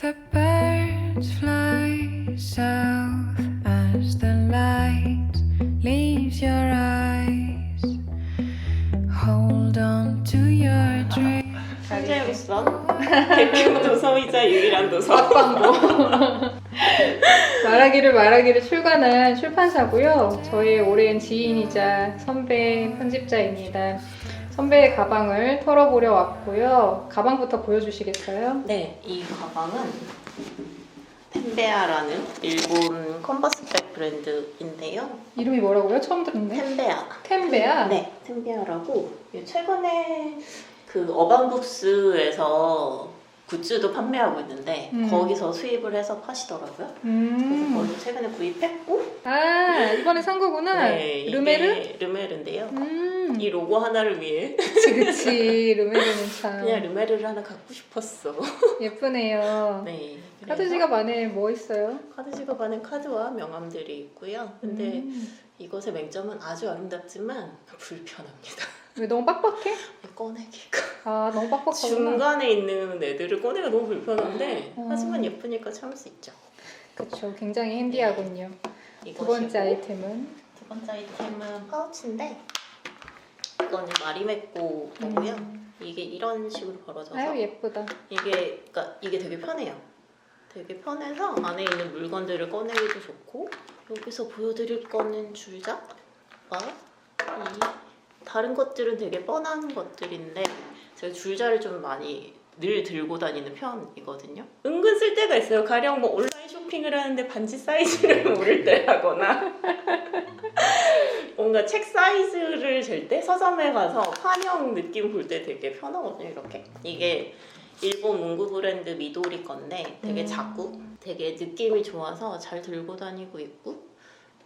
The birds fly south as the light leaves your eyes. Hold on to your dream. 현재로서 대표 도서이자 유일한 도서. 앞광고. 말하기를 말하기를 출간한 출판사고요. 저의 오랜 지인이자 선배 편집자입니다. 선배의 가방을 털어보려 왔고요. 가방부터 보여주시겠어요? 네, 이 가방은 템베아라는 일본 컨버스백 브랜드인데요. 이름이 뭐라고요? 처음 들었네. 템베아. 템베아? 네, 템베아라고 최근에 그 어반북스에서 굿즈도 판매하고 있는데 음. 거기서 수입을 해서 파시더라고요. 그래서 음. 거기서 최근에 구입했고 아, 이번에 산 거구나. 네, 이게 르메르? 르메르인데요. 음. 이 로고 하나를 위해 그치, 그치. 르메르는 참 그냥 르메르를 하나 갖고 싶었어. 예쁘네요. 네. 카드 지갑 안에 뭐 있어요? 카드 지갑 안에 카드와 명함들이 있고요. 근데 음. 이것의 맹점은 아주 아름답지만 불편합니다. 왜 너무 빡빡해? 꺼내기가 아, 너무 빡빡하구나. 중간에 있는 애들을 꺼내기가 너무 불편한데 음. 하지만 예쁘니까 참을 수 있죠. 그쵸. 굉장히 핸디하군요. 두 이것이고 번째 아이템은 두 번째 아이템은 파우치인데 이거는 마리메꼬 거고요. 음. 이게 이런 식으로 벌어져서 아유 예쁘다. 이게 그러니까 이게 되게 편해요. 되게 편해서 안에 있는 물건들을 꺼내기도 좋고 여기서 보여드릴 거는 줄자와 이 다른 것들은 되게 뻔한 것들인데 제가 줄자를 좀 많이 늘 들고 다니는 편이거든요. 은근 쓸 때가 있어요. 가령 뭐 온라인 쇼핑을 하는데 반지 사이즈를 모를 때라거나 뭔가 책 사이즈를 잴 때 서점에 가서 판형 느낌 볼 때 되게 편하거든요. 이렇게 이게 일본 문구 브랜드 미도리 건데 되게 음. 작고 되게 느낌이 좋아서 잘 들고 다니고 있고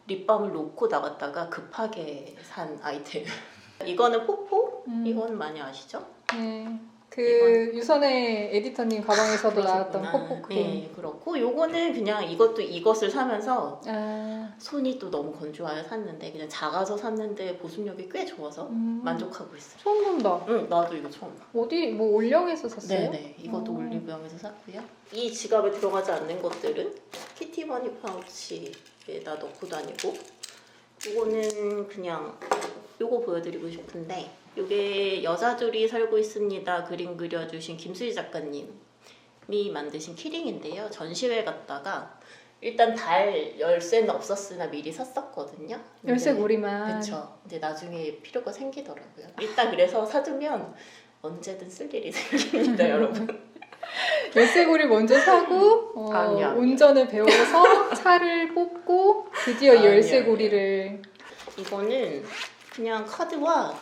립밤을 놓고 나갔다가 급하게 산 아이템. 이거는 포포? 음. 이건 많이 아시죠? 네. 그 유선의 에디터님 가방에서도 나왔던. 포포 크림. 네, 그렇고 요거는 그냥 이것도 이것을 사면서 아, 손이 또 너무 건조하여 샀는데 그냥 작아서 샀는데 보습력이 꽤 좋아서 음. 만족하고 있어요. 처음 본다. 응, 나도 이거 처음 봐. 어디 뭐 올영에서 샀어요? 네네, 이것도 어. 올리브영에서 샀고요. 이 지갑에 들어가지 않는 것들은 키티머니 파우치에다 넣고 다니고 이거는 그냥 요거 보여드리고 싶은데 요게 여자들이 살고 있습니다 그림 그려주신 김수희 작가님이 만드신 키링인데요. 전시회 갔다가 일단 달 열쇠는 없었으나 미리 샀었거든요. 근데 열쇠 고리만. 그쵸. 근데 나중에 필요가 생기더라고요. 일단 그래서 사두면 언제든 쓸 일이 생깁니다, 여러분. 열쇠고리 먼저 사고 어, 아니야, 아니야. 운전을 배워서 차를 뽑고 드디어 아니야, 열쇠고리를 이거는 그냥 카드와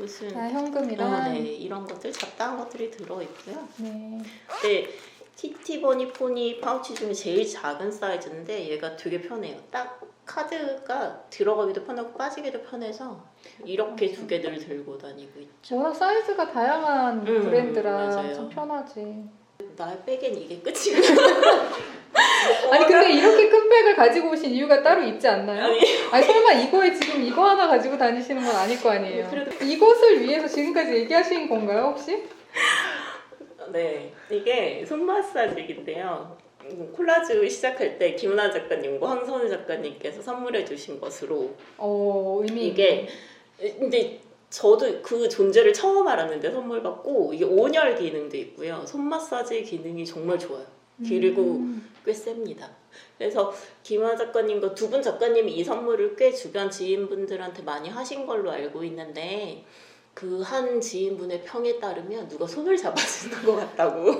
무슨 아 현금이랑 아, 네, 이런 것들 잡다한 것들이 들어 있고요. 네. 근데 키티버니 포니 파우치 중에 제일 작은 사이즈인데 얘가 되게 편해요. 딱 카드가 들어가기도 편하고 빠지기도 편해서 이렇게 두 개를 들고 다니고 있죠. 워낙 사이즈가 다양한 음, 브랜드라 맞아요. 참 편하지. 나의 백엔 이게 끝이야. 아니 근데 이렇게 큰 백을 가지고 오신 이유가 따로 있지 않나요? 아니, 아니 설마 이거에 지금 이거 하나 가지고 다니시는 건 아닐 거 아니에요. 그래도- 이것을 위해서 지금까지 얘기하신 건가요 혹시? 네, 이게 손 마사지기인데요. 음, 콜라주 시작할 때 김은하 작가님과 황선우 작가님께서 선물해 주신 것으로 어 의미 이게 근데 저도 그 존재를 처음 알았는데 선물 받고 이게 온열 기능도 있고요. 손 마사지 기능이 정말 좋아요. 그리고 음. 꽤 셉니다. 그래서 김하 작가님과 두 분 작가님이 이 선물을 꽤 주변 지인분들한테 많이 하신 걸로 알고 있는데 그 한 지인분의 평에 따르면 누가 손을 잡아주는 것 같다고.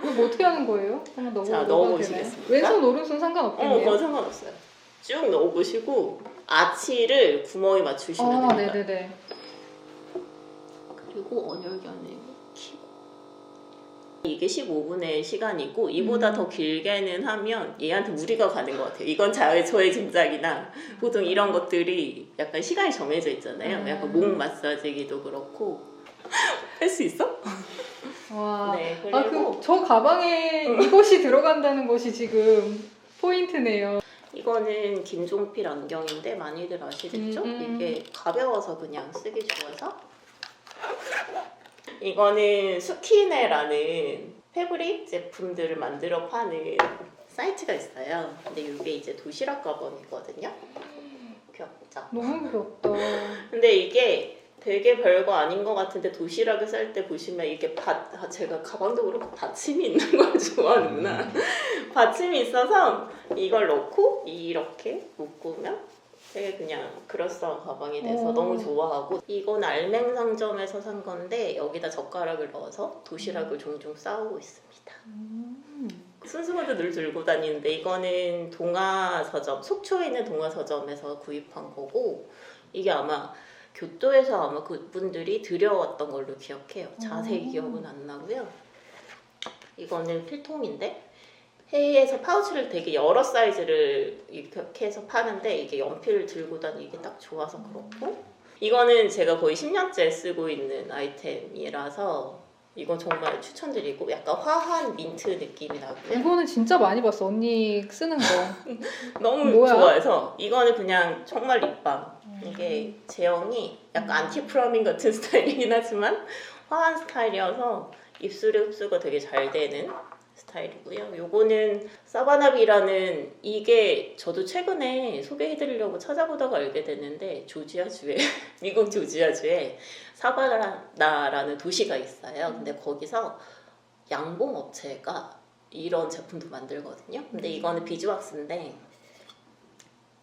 뭐 어떻게 하는 거예요? 한번 넣어 자? 되나요? 왼손 오른손 어, 상관없겠네요. 그건 상관없어요. 쭉 넣어보시고 아치를 구멍에 맞추시면 아, 됩니다. 네네네. 그리고 언열견을 키고 이게 15분의 시간이고 이보다 음. 더 길게는 하면 얘한테 무리가 가는 것 같아요. 이건 자, 저의 짐작이나 보통 이런 것들이 약간 시간이 정해져 있잖아요. 음. 약간 목 마사지기도 그렇고 할 수 있어? 와. 네 아, 그리고 그, 저 가방에 이것이 들어간다는 것이 지금 포인트네요. 이거는 김종필 안경인데 많이들 아시겠죠? 음, 음. 이게 가벼워서 그냥 쓰기 좋아서 이거는 수키네라는 패브릭 제품들을 만들어 파는 사이트가 있어요. 근데 이게 이제 도시락 가방이거든요. 귀엽죠? 너무 귀엽다. 근데 이게 되게 별거 아닌 것 같은데 도시락을 쌀 때 보시면 이게 받 아, 제가 가방도 그렇고 받침이 있는 걸 좋아하는구나. 받침이 있어서 이걸 넣고 이렇게 묶으면 되게 그냥 그럴싸한 가방이 돼서 오. 너무 좋아하고 이건 알맹 상점에서 산 건데 여기다 젓가락을 넣어서 도시락을 종종 싸오고 있습니다. 음. 순수모도 늘 들고 다니는데 이거는 동화 서점 속초에 있는 동화 서점에서 구입한 거고 이게 아마 교토에서 아마 그분들이 들여왔던 걸로 기억해요. 자세히 음. 기억은 안 나고요. 이거는 필통인데 해외에서 파우치를 되게 여러 사이즈를 이렇게 해서 파는데 이게 연필 들고 다니기 딱 좋아서 그렇고 이거는 제가 거의 10년째 쓰고 있는 아이템이라서 이건 정말 추천드리고 약간 화한 민트 느낌이 나고요. 이거는 진짜 많이 봤어. 언니 쓰는 거. 너무 뭐야? 좋아해서 이거는 그냥 정말 립밤 이게 제형이 약간 안티프라민 같은 스타일이긴 하지만 화한 스타일이어서 입술에 흡수가 되게 잘 되는 스타일이고요. 요거는 사바나비라는 이게 저도 최근에 소개해드리려고 찾아보다가 알게 됐는데 조지아주에 미국 조지아주에 사바나라는 도시가 있어요. 근데 거기서 양봉 업체가 이런 제품도 만들거든요. 근데 이거는 비즈왁스인데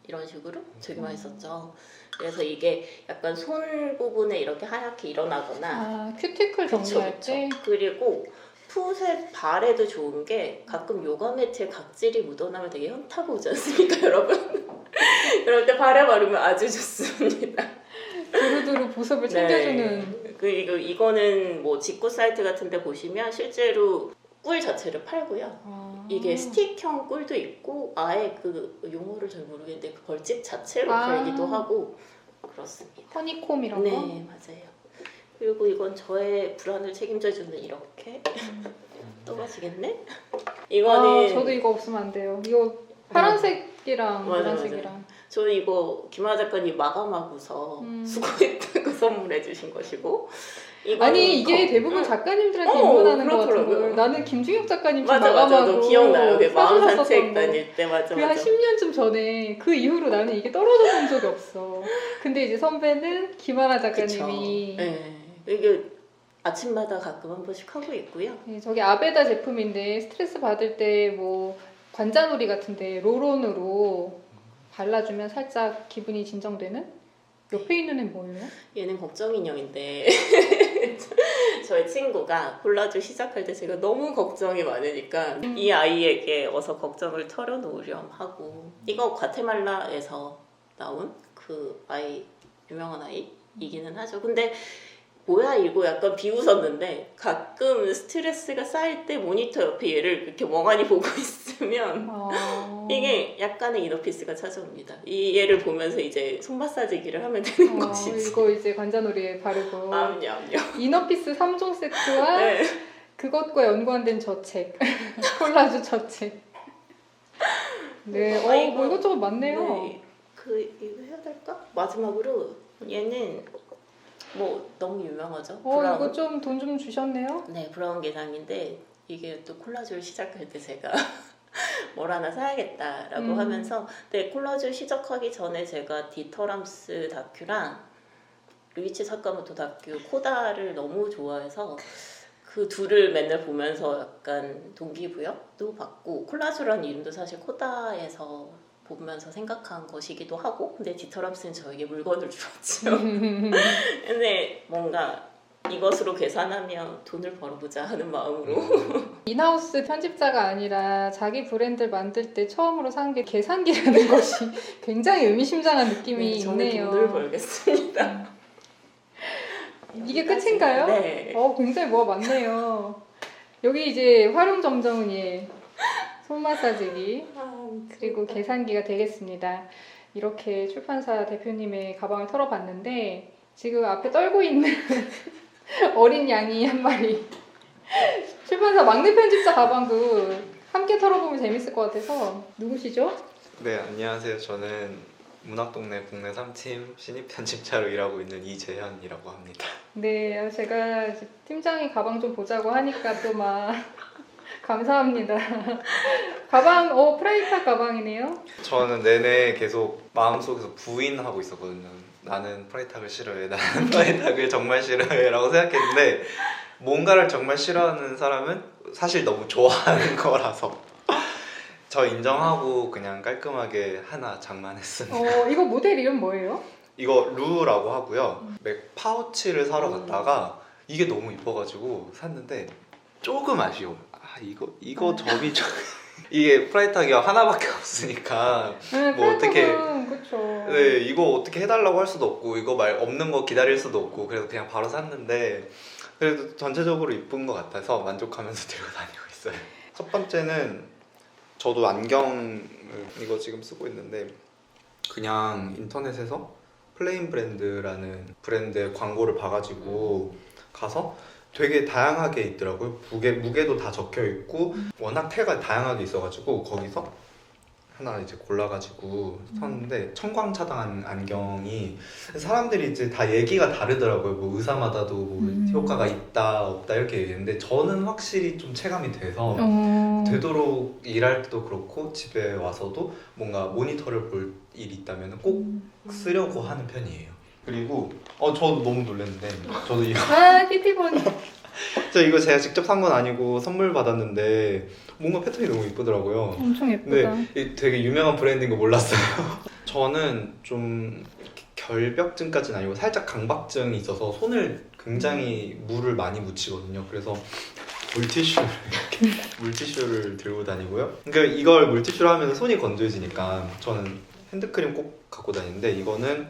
이런 식으로 되게 썼죠. 그래서 이게 약간 손 부분에 이렇게 하얗게 일어나거나 아, 큐티클 정리할 때. 그리고 풋의 발에도 좋은 게 가끔 요가 매트에 각질이 묻어나면 되게 현타가 오지 않습니까, 여러분? 그럴 때 발에 바르면 아주 좋습니다. 두루두루 보습을 챙겨주는. 네. 그리고 이거는 뭐 직구 사이트 같은데 보시면 실제로 꿀 자체를 팔고요. 아. 이게 스틱형 꿀도 있고 아예 그 용어를 잘 모르겠는데 그 벌집 자체로 아. 팔기도 하고 그렇습니다. 허니콤 이런 네 거. 맞아요. 그리고 이건 저의 불안을 책임져주는 이렇게 떨어지겠네? 이거는 아, 저도 이거 없으면 안 돼요. 이거 파란색이랑 맞아, 노란색이랑. 저는 이거 김하 작가님 마감하고서 음. 수고했다고 선물해 주신 것이고 아니 이게 거- 대부분 응. 작가님들한테 어, 인문하는 거 같은. 걸 나는 김중혁 작가님 좀 맞아 맞아 마감하고 저 기억나요 그 마음 산책 거. 다닐 때 맞아 그게 한 맞아 10년쯤 전에 그 이후로 나는 이게 떨어져 본 적이 없어. 근데 이제 선배는 김하나 작가님이. 네. 이게 아침마다 가끔 한 번씩 하고 있고요. 예, 저기 아베다 제품인데 스트레스 받을 때 뭐 관자놀이 같은데 롤온으로 발라주면 살짝 기분이 진정되는? 옆에 있는 애는 뭐예요? 얘는 걱정 인형인데 저희 친구가 콜라주 시작할 때 제가 너무 걱정이 많으니까 음. 이 아이에게 어서 걱정을 털어놓으렴 하고 이거 과테말라에서 나온 그 아이 유명한 아이이기는 하죠. 근데 뭐야 이거 약간 비웃었는데 가끔 스트레스가 쌓일 때 모니터 옆에 얘를 이렇게 멍하니 보고 있으면 아... 이게 약간의 이너피스가 찾아옵니다. 이 얘를 보면서 이제 손 마사지기를 하면 되는 어, 것이지. 이거 이제 관자놀이에 바르고 암요, 암요. 이너피스 3종 세트와 네. 그것과 연관된 저책 콜라주 저책 네, 아, 어, 이거- 뭐 이것저것 많네요 네. 그 이거 해야 될까? 마지막으로 얘는 뭐 너무 유명하죠. 어 브라운. 이거 좀 돈 좀 주셨네요 네, 브라운 게장인데 이게 또 콜라주를 시작할 때 제가 뭘 하나 사야겠다라고 음. 하면서 네, 콜라주 시작하기 전에 제가 디터람스 다큐랑 루이치 사카모토 다큐 코다를 너무 좋아해서 그 둘을 맨날 보면서 약간 동기부여도 받고 콜라주라는 이름도 사실 코다에서 보면서 생각한 것이기도 하고 근데 디터람스는 저에게 물건을 주었죠. 근데 뭔가 이것으로 계산하면 돈을 벌어보자 하는 마음으로 인하우스 편집자가 아니라 자기 브랜드를 만들 때 처음으로 산 게 계산기라는 것이 굉장히 의미심장한 느낌이 네, 저는 있네요 돈을 벌겠습니다. 이게 끝인가요? 네. 어 굉장히 뭐가 많네요 여기 이제 활용 점정은이 손 마사지기 아, 그리고 계산기가 되겠습니다. 이렇게 출판사 대표님의 가방을 털어봤는데 지금 앞에 떨고 있는 어린 양이 한 마리 출판사 막내 편집자 가방도 함께 털어보면 재밌을 것 같아서 누구시죠? 네, 안녕하세요. 저는 문학동네 국내 3팀 신입 편집자로 일하고 있는 이재현이라고 합니다. 네, 제가 팀장이 가방 좀 보자고 하니까 또막 감사합니다. 가방, 어, 프라이타 가방이네요. 저는 내내 계속 마음속에서 부인하고 있었거든요. 나는 프라이탁을 싫어해. 나는 프라이탁을 정말 싫어해. 라고 생각했는데 뭔가를 정말 싫어하는 사람은 사실 너무 좋아하는 거라서 저 인정하고 그냥 깔끔하게 하나 장만했습니다. 어, 이거 모델 이름 뭐예요? 이거 루라고 하고요. 맥 파우치를 사러 갔다가 이게 너무 이뻐가지고 샀는데 조금 아쉬워. 아 이거 이거 점이 좀 이게 프라이탁이가 하나밖에 없으니까 네, 뭐 어떻게- 그쵸. 네 이거 어떻게 해달라고 할 수도 없고 이거 말 없는 거 기다릴 수도 없고 그래서 그냥 바로 샀는데 그래도 전체적으로 이쁜 것 같아서 만족하면서 들고 다니고 있어요. 첫 번째는 저도 안경을 이거 지금 쓰고 있는데 그냥 인터넷에서 플레인 브랜드라는 브랜드의 광고를 봐가지고 가서 되게 다양하게 있더라고요. 무게 무게도 다 적혀 있고 워낙 태가 다양하게 있어가지고 거기서 하나 이제 골라가지고 샀는데 청광 차단 안경이 사람들이 이제 다 얘기가 다르더라고요. 뭐 의사마다도 뭐 음. 효과가 있다 없다 이렇게 얘기했는데 저는 확실히 좀 체감이 돼서 어, 되도록 일할 때도 그렇고 집에 와서도 뭔가 모니터를 볼 일이 있다면 꼭 쓰려고 하는 편이에요. 그리고 어 저도 너무 놀랐는데 저도 이거 아, 키티버니. 저 이거 제가 직접 산 건 아니고 선물 받았는데 뭔가 패턴이 너무 이쁘더라고요. 엄청 예쁘다. 네, 이 되게 유명한 브랜드인 거 몰랐어요. 저는 좀 결벽증까지는 아니고 살짝 강박증이 있어서 손을 굉장히 물을 많이 묻히거든요. 그래서 물티슈를 이렇게 물티슈를 들고 다니고요. 그러니까 이걸 물티슈로 하면 손이 건조해지니까 저는 핸드크림 꼭 갖고 다니는데 이거는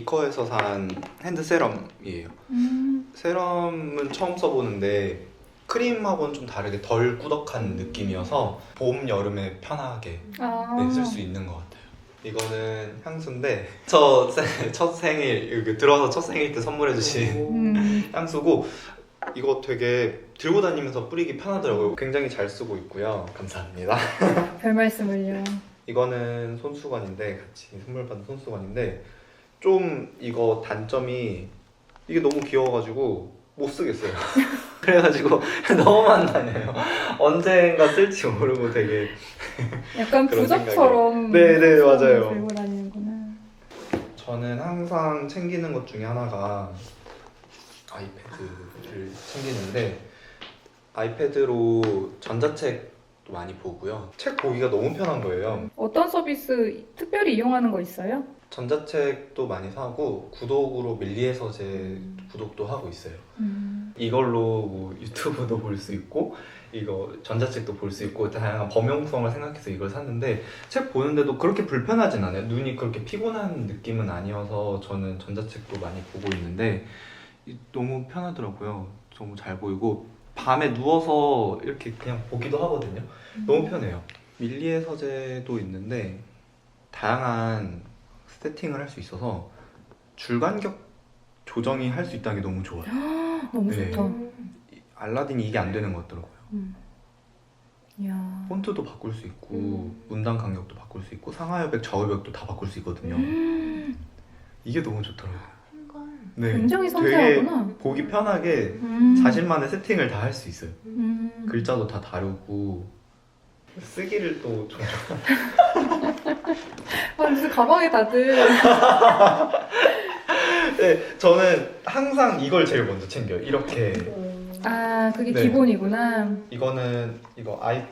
비커에서 산 핸드 세럼이에요. 음, 세럼은 처음 써보는데 크림하고는 좀 다르게 덜 꾸덕한 느낌이어서 봄, 여름에 편하게 아. 네, 쓸수 있는 것 같아요. 이거는 향수인데 저 첫 생일 이렇게 들어와서 첫 생일 때 선물해 주신 음, 향수고 이거 되게 들고 다니면서 뿌리기 편하더라고요. 굉장히 잘 쓰고 있고요. 감사합니다. 별 말씀을요. 이거는 손수건인데 같이 선물 받은 손수건인데 좀 이거 단점이 이게 너무 귀여워가지고 못 쓰겠어요. 그래가지고 너무 안 다녀요. 언젠가 쓸지 모르고 되게 약간 그런 부적처럼 네, 네, 손수건을 맞아요. 들고 다니는구나. 저는 항상 챙기는 것 중에 하나가 아이패드를 챙기는데 아이패드로 전자책도 많이 보고요. 책 보기가 너무 편한 거예요. 어떤 서비스 특별히 이용하는 거 있어요? 전자책도 많이 사고 구독으로 밀리의 서재 구독도 하고 있어요. 음, 이걸로 뭐 유튜브도 볼 수 있고 이거 전자책도 볼 수 있고 다양한 범용성을 생각해서 이걸 샀는데 책 보는데도 그렇게 불편하진 않아요. 눈이 그렇게 피곤한 느낌은 아니어서 저는 전자책도 많이 보고 있는데 이- 너무 편하더라고요. 너무 잘 보이고 밤에 누워서 이렇게 그냥 보기도 하거든요. 너무 편해요. 밀리의 서재도 있는데 다양한 세팅을 할 수 있어서 줄간격 조정이 할 수 있다는 게 너무 좋아요. 너무 네. 좋다. 이- 알라딘이 이게 안 되는 것 같더라고요. 음. 이야. 폰트도 바꿀 수 있고 음. 문단 간격도 바꿀 수 있고 상하여백 좌우여백도 다 바꿀 수 있거든요. 음, 이게 너무 좋더라고요. 네, 굉장히 되게 섬세하구나. 보기 편하게 음, 자신만의 세팅을 다 할 수 있어요. 음. 글자도 다 다르고 쓰기를 또 좀. 아, 무슨 가방에 다들. 네, 저는 항상 이걸 제일 먼저 챙겨요. 이렇게 아, 그게 네. 기본이구나. 이거는 이거 아이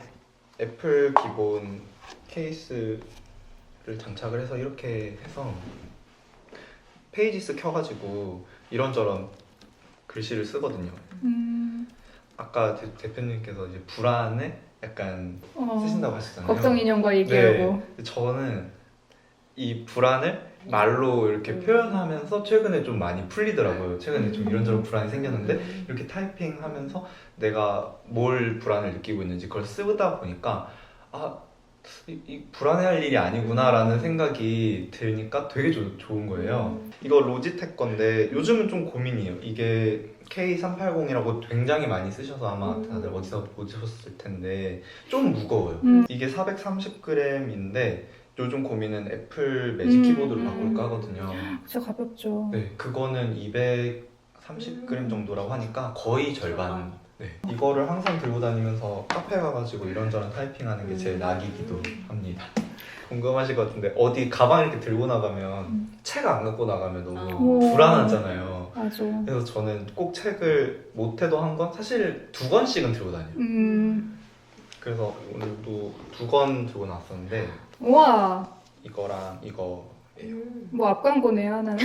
애플 기본 케이스를 장착을 해서 이렇게 해서 페이지스 켜가지고 이런저런 글씨를 쓰거든요. 음, 아까 대, 대표님께서 이제 불안에 약간 어, 쓰신다고 하셨잖아요. 걱정 인형과 얘기하고. 네, 저는 이 불안을 말로 이렇게 표현하면서 최근에 좀 많이 풀리더라고요. 최근에 좀 이런저런 불안이 생겼는데 이렇게 타이핑하면서 내가 뭘 불안을 느끼고 있는지 그걸 쓰다 보니까 아, 이, 이 불안해할 일이 아니구나라는 생각이 드니까 되게 조- 좋은 거예요. 이거 로지텍 건데 요즘은 좀 고민이에요. 이게 K380이라고 굉장히 많이 쓰셔서 아마 다들 어디서 보셨을 텐데 좀 무거워요. 음. 이게 430g인데 요즘 고민은 애플 매직 음. 키보드로 바꿀까 하거든요. 진짜 가볍죠. 네, 그거는 230g 정도라고 하니까 거의 절반 네. 이거를 항상 들고 다니면서 카페 가가지고 이런저런 타이핑하는 게 제 낙이기도 합니다. 궁금하실 것 같은데 어디 가방 이렇게 들고 나가면 책 안 갖고 나가면 너무 오. 불안하잖아요. 맞아. 그래서 저는 꼭 책을 못해도 한 권, 사실 두 권씩은 들고 다녀요. 음. 그래서 오늘도 두 권 들고 나왔었는데 우와. 이거랑 이거 음. 뭐 앞광고네요 하나는.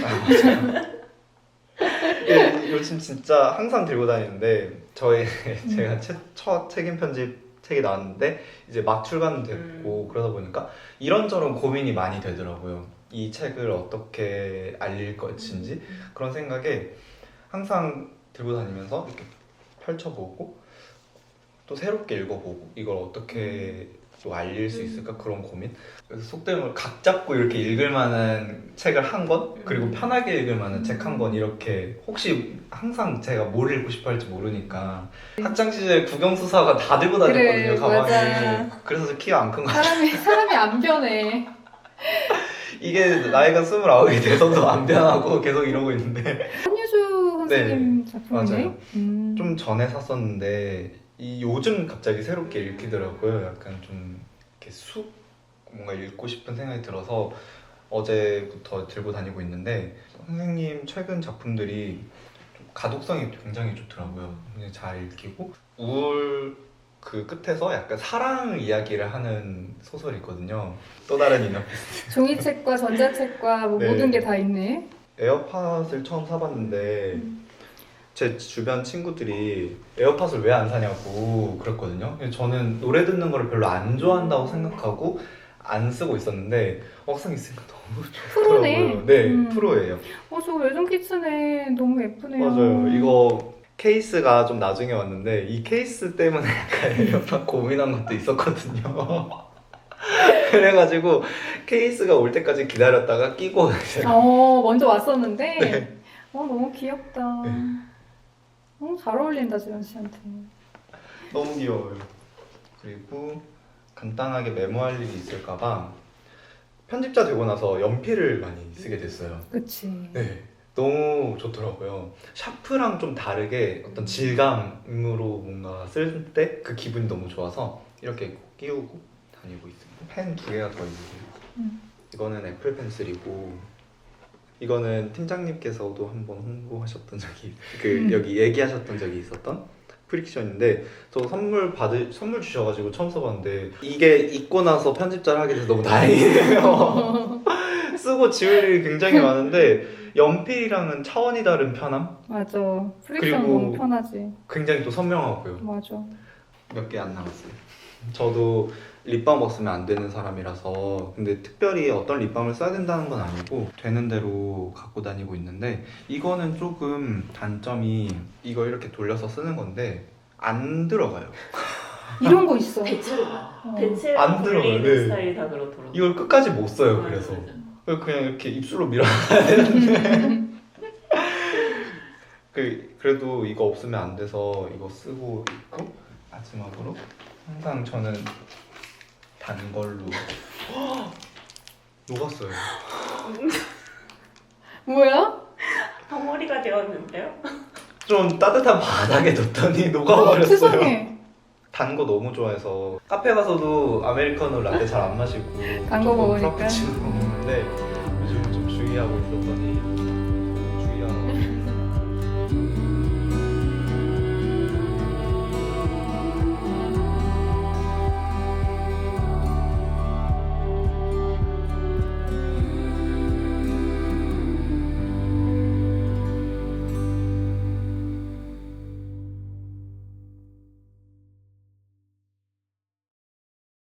예, 요즘 진짜 항상 들고 다니는데 저희 제가 첫, 첫 책임 편집 책이 나왔는데 이제 막 출간됐고 그러다 보니까 이런저런 고민이 많이 되더라고요. 이 책을 어떻게 알릴 것인지 그런 생각에 항상 들고 다니면서 이렇게 펼쳐보고 또 새롭게 읽어보고 이걸 어떻게 또 알릴 수 있을까 그런 고민 그래서 속된 걸각 잡고 이렇게 읽을 만한 책을 한 권 그리고 음. 편하게 읽을 만한 책 한 권 이렇게 혹시 항상 제가 뭘 읽고 싶어 할지 모르니까 학창 시절에 국영 수사가 다 들고 다녔거든요 그래, 가방에 맞아. 그래서 키가 안 큰거 사람이 사람이 안 변해. 이게 나이가 스물아홉이 돼서도 안 변하고 계속 이러고 있는데 한유주 선생님 작품이네. 맞아요. 음. 좀 전에 샀었는데 이 요즘 갑자기 새롭게 읽히더라고요. 약간 좀 이렇게 쑥 뭔가 읽고 싶은 생각이 들어서 어제부터 들고 다니고 있는데 선생님 최근 작품들이 좀 가독성이 굉장히 좋더라고요. 잘 읽히고 우울 그 끝에서 약간 사랑 이야기를 하는 소설이 있거든요. 또 다른 인연. 종이책과 전자책과 뭐 네. 모든 게 다 있네. 에어팟을 처음 사봤는데 음. 제 주변 친구들이 에어팟을 왜 안 사냐고 그랬거든요. 근데 저는 노래 듣는 거를 별로 안 좋아한다고 생각하고 안 쓰고 있었는데 막상 있으니까 너무 프로네. 좋더라고요. 네, 음. 프로예요. 어, 저 외종 키츠네. 너무 예쁘네요. 맞아요. 이거 케이스가 좀 나중에 왔는데 이 케이스 때문에 약간 에어팟 고민한 것도 있었거든요. 그래가지고 케이스가 올 때까지 기다렸다가 끼고 어, 먼저 왔었는데. 네. 어, 너무 귀엽다. 어, 잘 어울린다, 지원 씨한테. 너무 귀여워요. 그리고 간단하게 메모할 일이 있을까봐 편집자 되고 나서 연필을 많이 쓰게 됐어요. 그치. 네. 너무 좋더라고요. 샤프랑 좀 다르게 어떤 질감으로 뭔가 쓸 때 그 기분이 너무 좋아서 이렇게 꼭 끼우고 다니고 있습니다. 펜 두 개가 더 있는데요. 음. 이거는 애플 펜슬이고 이거는 팀장님께서도 한번 홍보하셨던 적이 그 음. 여기 얘기하셨던 적이 있었던 프릭션인데 저 선물 받을 선물 주셔가지고 처음 써봤는데 이게 입고 나서 편집자를 하게 돼서 너무 다행이에요. 쓰고 지울 일이 굉장히 많은데 연필이랑은 차원이 다른 편함? 맞아. 프릭션 너무 편하지. 굉장히 또 선명하고요. 맞아. 몇 개 안 남았어요. 저도 립밤 없으면 안 되는 사람이라서 근데 특별히 어떤 립밤을 써야 된다는 건 아니고 되는 대로 갖고 다니고 있는데 이거는 조금 단점이 이거 이렇게 돌려서 쓰는 건데 안 들어가요. 이런 거 있어. 배치를 어. 배치를 안 들어가요, 네. 스타일이 다 그렇더라고. 이걸 끝까지 못 써요. 그래서 그냥 이렇게 입술로 밀어놔야 되는데 그 그래도 이거 없으면 안 돼서 이거 쓰고 있고 마지막으로 항상 저는 단 걸로 녹았어요. 뭐야? 덩어리가 되었는데요? 좀 따뜻한 바닥에 뒀더니 어, 녹아버렸어요. 세상에. 단 거 너무 좋아해서 카페 가서도 아메리카노 라떼 잘 안 마시고 단거 먹으니까. 프라푸치노 먹는데 요즘 좀 주의하고 있었더니